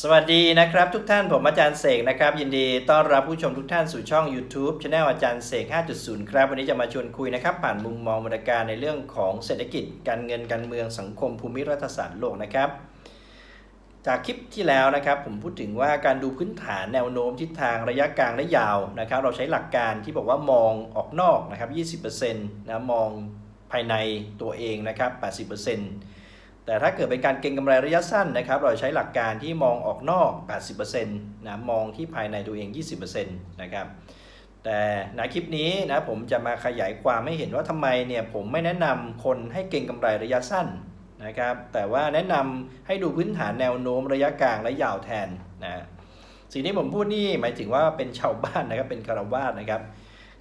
สวัสดีนะครับทุกท่านผมอาจารย์เสกนะครับ ยินดีต้อนรับผู้ชมทุกท่านสู่ช่อง YouTube c h anel อาจารย์เสก 5.0 ครับ วันนี้จะมาชวนคุยนะครับ ผ่านมุมมองบรรกาศในเรื่องของเศรษฐกิจ การเงินการเมืองสังคมภูมิรัฐศาสตร์โลกนะครับ จากคลิปที่แล้วนะครับ ผมพูดถึงว่าการดูพื้นฐานแนวโน้มทิศทางระยะกลางและยาวนะครับ เราใช้หลักการที่บอกว่ามองออกนอกนะครับ 20%นะมองภายในตัวเองนะครับ 80% แต่ถ้าเกิดเป็นการเก็งกำไรระยะสั้นนะครับ เราใช้หลักการที่มองออกนอก 80%นะมองที่ภายในตัวเอง 20%นะครับแต่ในคลิปนี้นะผมจะมาขยายความให้เห็นว่าทำไมเนี่ยผมไม่แนะนำคนให้เก็งกำไรระยะสั้นนะครับแต่ว่าแนะนำให้ดูพื้นฐานแนวโน้มระยะกลางและยาวแทนนะสิ่งที่ผมพูดนี่หมายถึงว่าเป็นชาวบ้านนะครับเป็นคารวาสนะครับ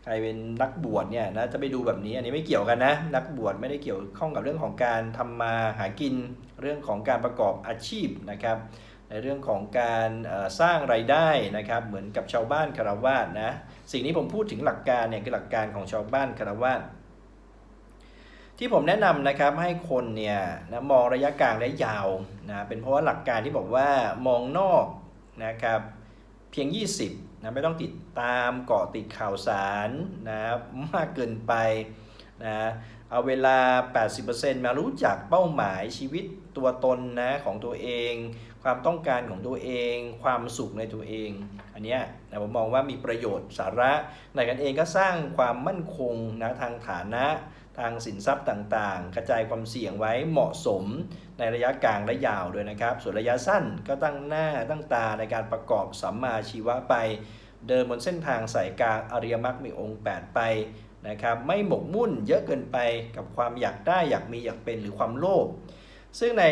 ใครเป็นนักบวชเนี่ยนะจะไปดูแบบนี้อันนี้ไม่เกี่ยวกันนะ นักบวชไม่ได้เกี่ยวข้องกับเรื่องของการทำมาหากินเรื่องของการประกอบอาชีพนะครับ ในเรื่องของการสร้างไรายได้นะครับเหมือนกับชาวบ้านคารวาสนะสิ่งนี้ผมพูดถึงหลักการเนี่ยคือหลักการของชาวบ้านคารวาสที่ผมแนะนำนะครับให้คนเนี่ยนะมองระยะกลางและยาวนะเป็นเพราะว่าหลักการที่บอกว่ามองนอกนะครับเพียง 20 นะไม่ต้องติดตามเกาะติดข่าวสารนะมากเกินไปนะเอาเวลา 80%มารู้จักเป้าหมายชีวิตตัวตนนะของตัวเอง ความต้องการของตัวเอง ความสุขในตัวเอง อันเนี้ยนะผมมองว่ามีประโยชน์สาระในกันเองก็สร้างความมั่นคงนะทางฐานะ ทางสินทรัพย์ต่างๆ กระจายความเสี่ยงไว้เหมาะสมในระยะกลางและยาวด้วยนะครับ ส่วนระยะสั้นก็ตั้งหน้าตั้งตาในการประกอบสัมมาชีวะไป เดินบนเส้นทางสายกลางอริยมรรคมีองค์ 8 ไปนะครับไม่หมกมุ่นเยอะเกินไปกับความอยากได้อยากมีอยากเป็นหรือความโลภซึ่งใน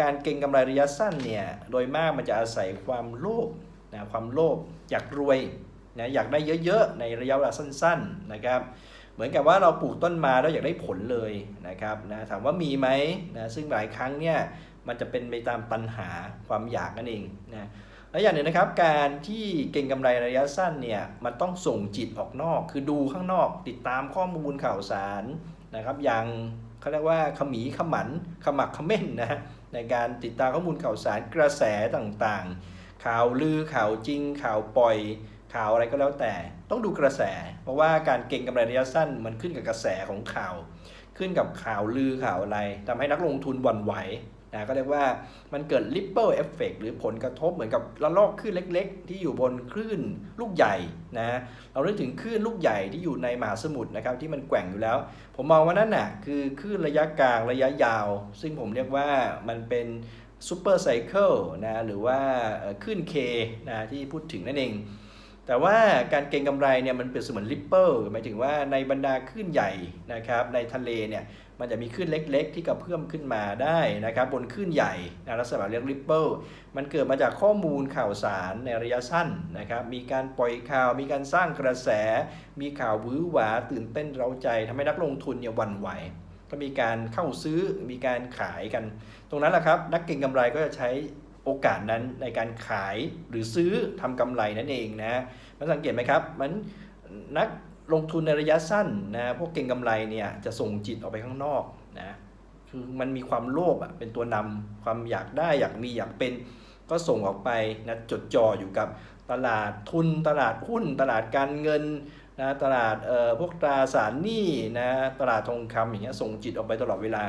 การเก็งกำไรระยะสั้นเนี่ยโดยมากมันจะอาศัยความโลภนะความโลภอยากรวยนะอยากได้เยอะๆในระยะเวลาสั้น ๆนะครับ มือนกับว่าเราปลูกต้นมาแล้วอยากได้ผลเลยนะครับนะถามว่ามีไหมนะซึ่งหลายครั้งเนี่ยมันจะเป็นไปตามตัณหาความอยากนั่นเองนะและอย่างหนึ่งนะครับการที่เก่งกำไรระยะสั้นเนี่ยมันต้องส่งจิตออกนอก คือดูข้างนอกติดตามข้อมูลข่าวสารนะครับ อย่างเขาเรียกว่าขมีขมันขมักขม้นนะในการติดตามข้อมูลข่าวสารกระแสต่างๆ ข่าวลือข่าวจริงข่าวปล่อยข่าวอะไรก็แล้วแต่ ต้องดูกระแส เพราะว่าการเก็งกำไรระยะสั้นมันขึ้นกับกระแสของข่าว ขึ้นกับข่าวลือข่าวอะไรทำให้นักลงทุนหวั่นไหวนะก็เรียกว่ามันเกิด ripple effect หรือผลกระทบเหมือนกับระลอกคลื่นเล็ก ๆ ที่อยู่บนคลื่นลูกใหญ่นะเรานึกถึงคลื่นลูกใหญ่ที่อยู่ในมหาสมุทรนะครับที่มันแกว่งอยู่แล้ว ผมมองว่านั่นน่ะคือคลื่นระยะกลางระยะยาว ซึ่งผมเรียกว่ามันเป็นซูเปอร์ไซเคิลนะหรือว่าคลื่น K นะที่พูดถึงนั่นเอง แต่ว่าการเก็งกำไรเนี่ยมันเป็นเสมือนริปเปิลหมายถึงว่าในบรรดาคลื่นใหญ่นะครับในทะเลเนี่ยมันจะมีคลื่นเล็ก ๆ ที่กระเพื่อมขึ้นมาได้นะครับบนคลื่นใหญ่นะลักษณะเรียกริปเปิลมันเกิดมาจากข้อมูลข่าวสารในระยะสั้นนะครับมีการปล่อยข่าว มีการสร้างกระแส มีข่าววื้อหวาตื่นเต้นเร้าใจทำให้นักลงทุนเนี่ยวันไหวก็มีการเข้าซื้อมีการขายกัน ตรงนั้นแหละครับนักเก็งกำไรก็จะใช้ โอกาสนั้นในการขายหรือซื้อทำกำไรนั่นเองนะมันสังเกตไหมครับ มันนักลงทุนในระยะสั้นนะพวกเก็งกำไรเนี่ยจะส่งจิตออกไปข้างนอกนะคือมันมีความโลภอะเป็นตัวนำความอยากได้อยากมีอยากเป็นก็ส่งออกไปนะจดจ่ออยู่กับตลาดทุนตลาดหุ้น ตลาดการเงินนะตลาดเอ่อพวกตราสารหนี้นะตลาดทองคำอย่างเงี้ยส่งจิตออกไปตลอดเวลา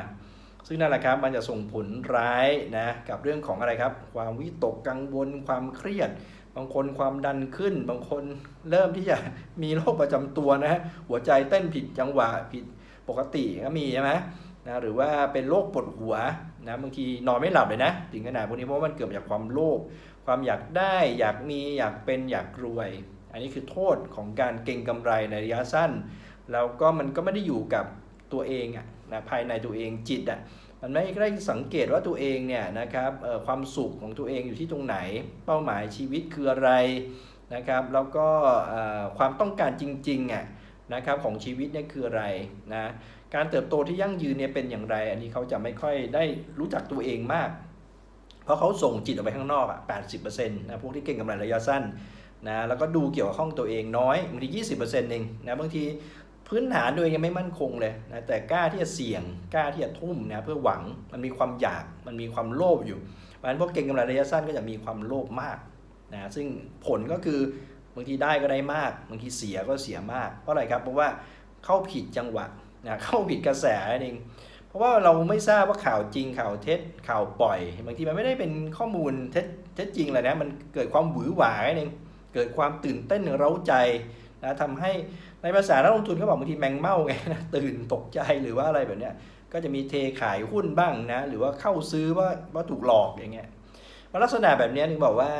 ซึ่งนั่นแหละครับมันจะส่งผลร้ายนะกับเรื่องของอะไรครับ ความวิตกกังวลความเครียด บางคนความดันขึ้น บางคนเริ่มที่จะมีโรคประจำตัวนะฮะหัวใจเต้นผิดจังหวะผิดปกติก็มีใช่ไหมนะหรือว่าเป็นโรคปวดหัวนะบางทีนอนไม่หลับเลยนะถึงขนาดพวกนี้เพราะมันเกิดจากความโลภความอยากได้อยากมีอยากเป็นอยากรวย อันนี้คือโทษของการเก็งกำไรในระยะสั้น แล้วก็มันก็ไม่ได้อยู่กับตัวเองอะนะภายในตัวเองจิตอะ มันไม่ได้สังเกตว่าตัวเองเนี่ยนะครับความสุขของตัวเองอยู่ที่ตรงไหน เป้าหมายชีวิตคืออะไรนะครับ แล้วก็ความต้องการจริงๆอะนะครับของชีวิตเนี่ยคืออะไรนะการเติบโตที่ยั่งยืนเนี่ยเป็นอย่างไร อันนี้เขาจะไม่ค่อยได้รู้จักตัวเองมาก เพราะเขาส่งจิตออกไปข้างนอกอะ80%นะพวกที่เก่งกำไรระยะสั้นนะแล้วก็ดูเกี่ยวกับห้องตัวเองน้อยบางที20%เองนะบางที พื้นฐานตัวเองยังไม่มั่นคงเลยนะแต่กล้าที่จะเสี่ยงกล้าที่จะทุ่มนะเพื่อหวังมันมีความอยากมันมีความโลภอยู่เพราะฉะนั้นพวกเก่งกำไรระยะสั้นก็จะมีความโลภมากนะซึ่งผลก็คือบางทีได้ก็ได้มากบางทีเสียก็เสียมาก เพราะอะไรครับเพราะว่าเข้าผิดจังหวะนะเข้าผิดกระแสนั่นเองเพราะว่าเราไม่ทราบว่าข่าวจริงข่าวเท็จข่าวปล่อย บางทีมันไม่ได้เป็นข้อมูลเท็จเท็จจริงเลยนะมันเกิดความหวือหวานั่นเองเกิดความตื่นเต้นเร้าใจ นะทำให้ในภาษานักลงทุนเขาบอกบางทีแมงเม่าไงนะตื่นตกใจหรือว่าอะไรแบบเนี้ยก็จะมีเทขายหุ้นบ้างนะ หรือว่าเข้าซื้อว่าว่าถูกหลอกอย่างเงี้ยลักษณะแบบนี้นึงบอกว่า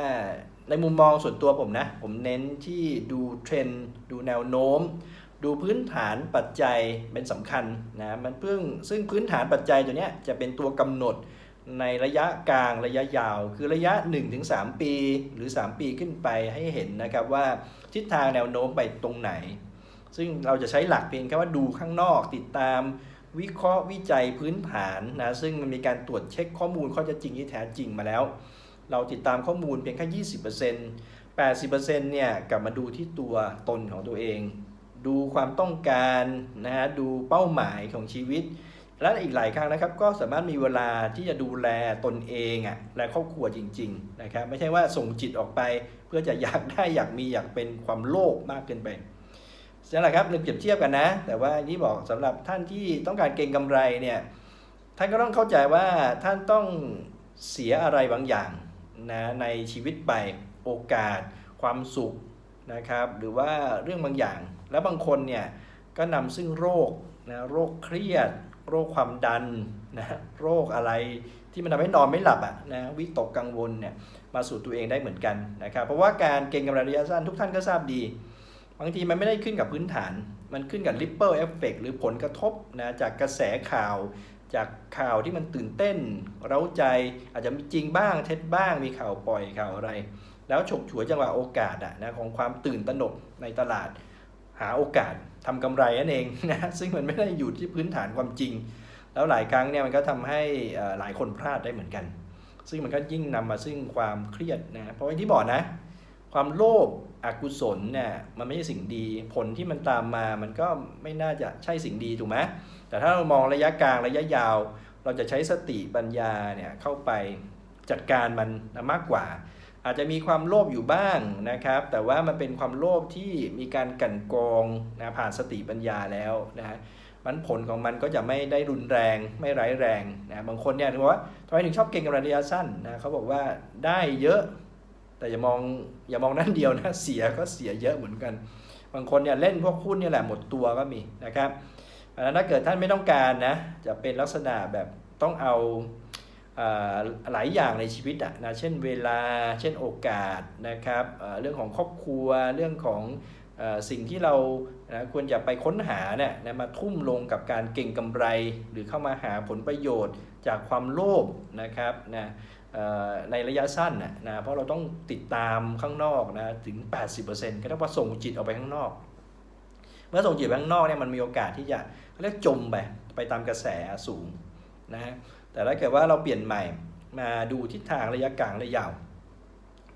ในมุมมองส่วนตัวผมนะ ผมเน้นที่ดูเทรนด์ดูแนวโน้ม ดูพื้นฐานปัจจัยเป็นสำคัญนะมันเพิ่งซึ่งพื้นฐานปัจจัยตัวเนี้ยจะเป็นตัวกำหนด ในระยะกลางระยะยาว คือระยะ 1-3 ปี หรือ 3 ปีขึ้นไปให้เห็นนะครับว่าทิศทางแนวโน้มไปตรงไหน ซึ่งเราจะใช้หลักเพียงแค่ว่าดูข้างนอกติดตามวิเคราะห์วิจัยพื้นฐานนะซึ่งมันมีการตรวจเช็คข้อมูลข้อเท็จจริงที่แท้จริงมาแล้ว เราติดตามข้อมูลเพียงแค่ 20% 80%เนี่ยกลับมาดูที่ตัวตนของตัวเอง ดูความต้องการนะฮะดูเป้าหมายของชีวิต และอีกหลายครั้งนะครับก็สามารถมีเวลาที่จะดูแลตนเองอะและครอบครัวจริงๆนะครับไม่ใช่ว่าส่งจิตออกไป เพื่อจะอยากได้อยากมีอยากเป็นความโลภมากเกินไปนั่นแหละครับเรื่งเปรียบเทียบกันนะ แต่ว่าที่บอกสำหรับท่านที่ต้องการเก็งกำไรเนี่ยท่านก็ต้องเข้าใจว่าท่านต้องเสียอะไรบางอย่างนะในชีวิตไปโอกาส ความสุขนะครับหรือว่าเรื่องบางอย่าง แล้วบางคนเนี่ยก็นำซึ่งโรคนะโรคเครียด โรคความดันนะโรคอะไรที่มันทำให้นอนไม่หลับอะนะวิตกกังวลเนี่ยมาสู่ตัวเองได้เหมือนกันนะครับเพราะว่าการเก็งกำไรระยะสั้นทุกท่านก็ทราบดี บางทีมันไม่ได้ขึ้นกับพื้นฐาน มันขึ้นกับ ripple effect หรือผลกระทบนะจากกระแสข่าว จากข่าวที่มันตื่นเต้น เร้าใจอาจจะมีจริงบ้างเท็จบ้างมีข่าวปล่อยข่าวอะไร แล้วฉกฉวยจังหวะโอกาสอะนะของความตื่นตระหนกในตลาด หาโอกาสทำกำไรนั่นเองนะซึ่งมันไม่ได้อยู่ที่พื้นฐานความจริง แล้วหลายครั้งเนี่ยมันก็ทำให้หลายคนพลาดได้เหมือนกัน ซึ่งมันก็ยิ่งนำมาซึ่งความเครียดนะเพราะอย่างที่บอกนะ ความโลภอกุศลเนี่ยมันไม่ใช่สิ่งดีผลที่มันตามมามันก็ไม่น่าจะใช่สิ่งดีถูกไหมแต่ถ้าเรามองระยะกลางระยะยาว เราจะใช้สติปัญญาเนี่ยเข้าไปจัดการมันมากกว่า อาจจะมีความโลภอยู่บ้างนะครับ แต่ว่ามันเป็นความโลภที่มีการกันกรองนะผ่านสติปัญญาแล้วนะฮะมันผลของมันก็จะไม่ได้รุนแรงไม่ร้ายแรงนะบางคนเนี่ยถึงบอว่าทำไมถึงชอบเก่งกำไรระยะสั้นนะเขาบอกว่าได้เยอะ แต่อย่ามองอย่ามองนั่นเดียวนะเสียก็เสียเยอะเหมือนกัน บางคนเนี่ยเล่นพวกหุ้นเนี่ยแหละหมดตัวก็มีนะครับอันนั้นถ้าเกิดท่านไม่ต้องการนะจะเป็นลักษณะแบบต้องเอา หลายอย่างในชีวิตอะนะเช่นเวลาเช่นโอกาสนะครับเรื่องของครอบครัวเรื่องของอ่อสิ่งที่เรานะควรจะไปค้นหาเนี่ยนะมาทุ่มลงกับการเก่งกำไร หรือเข้ามาหาผลประโยชน์จากความโลภนะครับนะอ่อในระยะสั้นนะนะเพราะเราต้องติดตามข้างนอกนะถึง 80%ก็ต้องว่าส่งจิตออกไปข้างนอก เมื่อส่งจิตไปข้างนอกเนี่ยมันมีโอกาสที่จะเรียกจมไปไปตามกระแสสูงนะ แต่ถ้าเกิดว่าเราเปลี่ยนใหม่มาดูทิศทางระยะกลางระยะยาว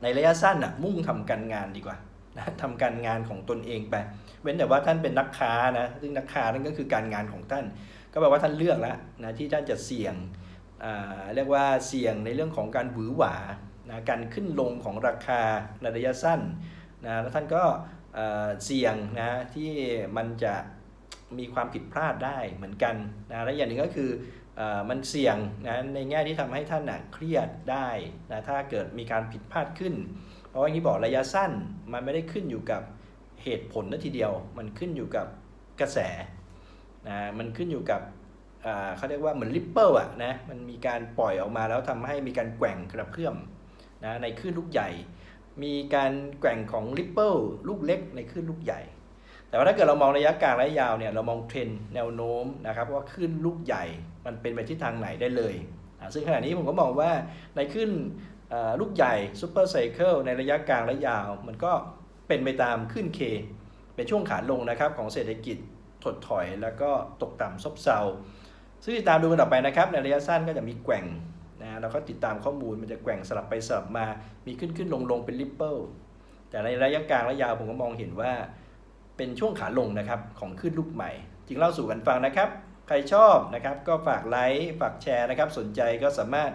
ในระยะสั้นน่ะมุ่งทำการงานดีกว่านะทำการงานของตนเองไป เว้นแต่ว่าท่านเป็นนักค้านะซึ่งนักค้านั่นก็คือการงานของท่าน ก็แปลว่าท่านเลือกแล้วนะที่ท่านจะเสี่ยงอ่าเรียกว่าเสี่ยงในเรื่องของการหวือหวานะการขึ้นลงของราคาในระยะสั้นนะแล้วท่านก็เสี่ยงนะที่มันจะมีความผิดพลาดได้เหมือนกันนะและอย่างหนึ่งก็คือ มันเสี่ยงนะในแง่ที่ทำให้ท่านนะเครียดได้นะถ้าเกิดมีการผิดพลาดขึ้น เพราะว่าอย่างที่บอกระยะสั้นมันไม่ได้ขึ้นอยู่กับเหตุผลนะทีเดียว มันขึ้นอยู่กับกระแสนะมันขึ้นอยู่กับเขาเรียกว่าเหมือนริปเปิลอะนะมันมีการปล่อยออกมาแล้วทำให้มีการแกว่งกระเพื่อมนะในคลื่นลูกใหญ่ มีการแกว่งของริปเปิลลูกเล็กในคลื่นลูกใหญ่ แต่ว่าถ้าเกิดเรามองระยะกลางระยะยาวเนี่ยเรามองเทรนด์แนวโน้มนะครับว่าคลื่นลูกใหญ่มันเป็นไปทิศทางไหนได้เลย ซึ่งขณะนี้ผมก็มองว่าในคลื่นลูกใหญ่ซูเปอร์ไซเคิลในระยะกลางระยะยาว มันก็เป็นไปตามคลื่นเคเป็นช่วงขาลงนะครับของเศรษฐกิจถดถอยแล้วก็ตกต่ำซบเซาซึ่งติดตามดูกันต่อไปนะครับ ในระยะสั้นก็จะมีแกว่งนะเราก็ติดตามข้อมูลมันจะแกว่งสลับไปสลับมามีขึ้นขึ้นลงลงเป็นริปเปิลแต่ในระยะกลางและยาวผมก็มองเห็นว่า เป็นช่วงขาลงนะครับของขึ้นลูกใหม่ จึงเล่าสู่กันฟังนะครับ ใครชอบนะครับก็ฝากไลค์ฝากแชร์นะครับ สนใจก็สามารถ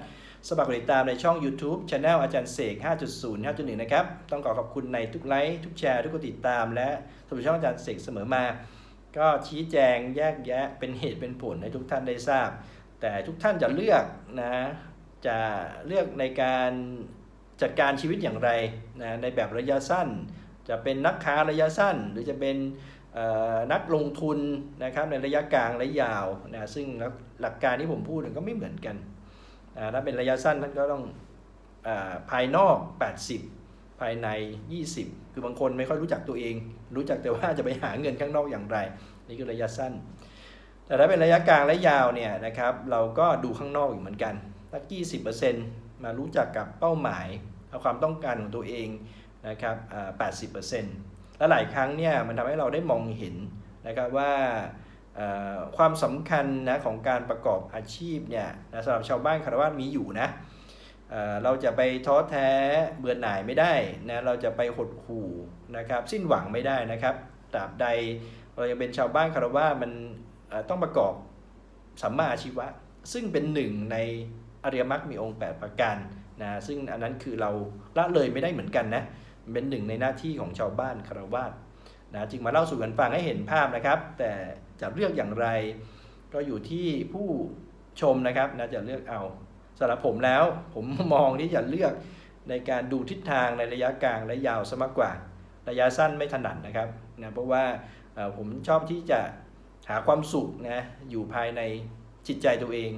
สมัครกดติดตามในช่อง YouTube Channel อาจารย์เสก 5.0 5.1 นะครับ ต้องขอขอบคุณในทุกไลค์ ทุกแชร์ ทุกกดติดตาม และสำหรับช่องอาจารย์เสกเสมอมา ก็ชี้แจงแยกแยะเป็นเหตุเป็นผลให้ทุกท่านได้ทราบ แต่ทุกท่านจะเลือกนะจะเลือกในการจัดการชีวิตอย่างไรนะในแบบระยะสั้น จะเป็นนักค้าระยะสั้น หรือจะเป็นนักลงทุนนะครับในระยะกลางและยาวนะซึ่งหลักการที่ผมพูดก็ไม่เหมือนกันอ่าถ้าเป็นระยะสั้นท่านก็ต้องอภายนอก 80 ภายใน 20 คือบางคนไม่ค่อยรู้จักตัวเอง รู้จักแต่ว่าจะไปหาเงินข้างนอกอย่างไร นี่คือระยะสั้น แต่ถ้าเป็นระยะกลางและยาวเนี่ยนะครับเราก็ดูข้างนอกอีกเหมือนกันสัก20%มารู้จักกับเป้าหมายเอาความต้องการของตัวเอง นะครับอ่า80%และหลายครั้งเนี่ยมันทำให้เราได้มองเห็นนะครับว่าความสำคัญนะของการประกอบอาชีพเนี่ยนะสำหรับชาวบ้านคารวะมีอยู่นะเราจะไปท้อแท้เบื่อหน่ายไม่ได้นะเราจะไปหดหู่นะครับสิ้นหวังไม่ได้นะครับตราบใดเรายังเป็นชาวบ้านคารวะมันต้องประกอบสัมมาอาชีวะ ซึ่งเป็นหนึ่งในอริยมรรคมีองค์ 8 ประการนะซึ่งอันนั้นคือเราละเลยไม่ได้เหมือนกันนะ เป็นหนึ่งในหน้าที่ของชาวบ้านคารวาสนะจึงมาเล่าสู่กันฟังให้เห็นภาพนะครับ แต่จะเลือกอย่างไร ก็อยู่ที่ผู้ชมนะครับนะจะเลือกเอาสำหรับผมแล้ว ผมมองที่จะเลือกในการดูทิศทางในระยะกลางและยาวซะมากกว่า ระยะสั้นไม่ถนัดนะครับนะเพราะว่าผมชอบที่จะหาความสุขนะอยู่ภายในจิตใจตัวเอง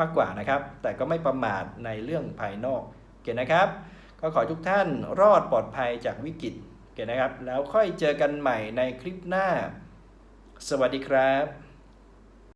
มากกว่านะครับ แต่ก็ไม่ประมาทในเรื่องภายนอกโอเคนะครับ ก็ขอทุกท่านรอดปลอดภัยจากวิกฤตโอเคนะครับ แล้วค่อยเจอกันใหม่ในคลิปหน้า สวัสดีครับ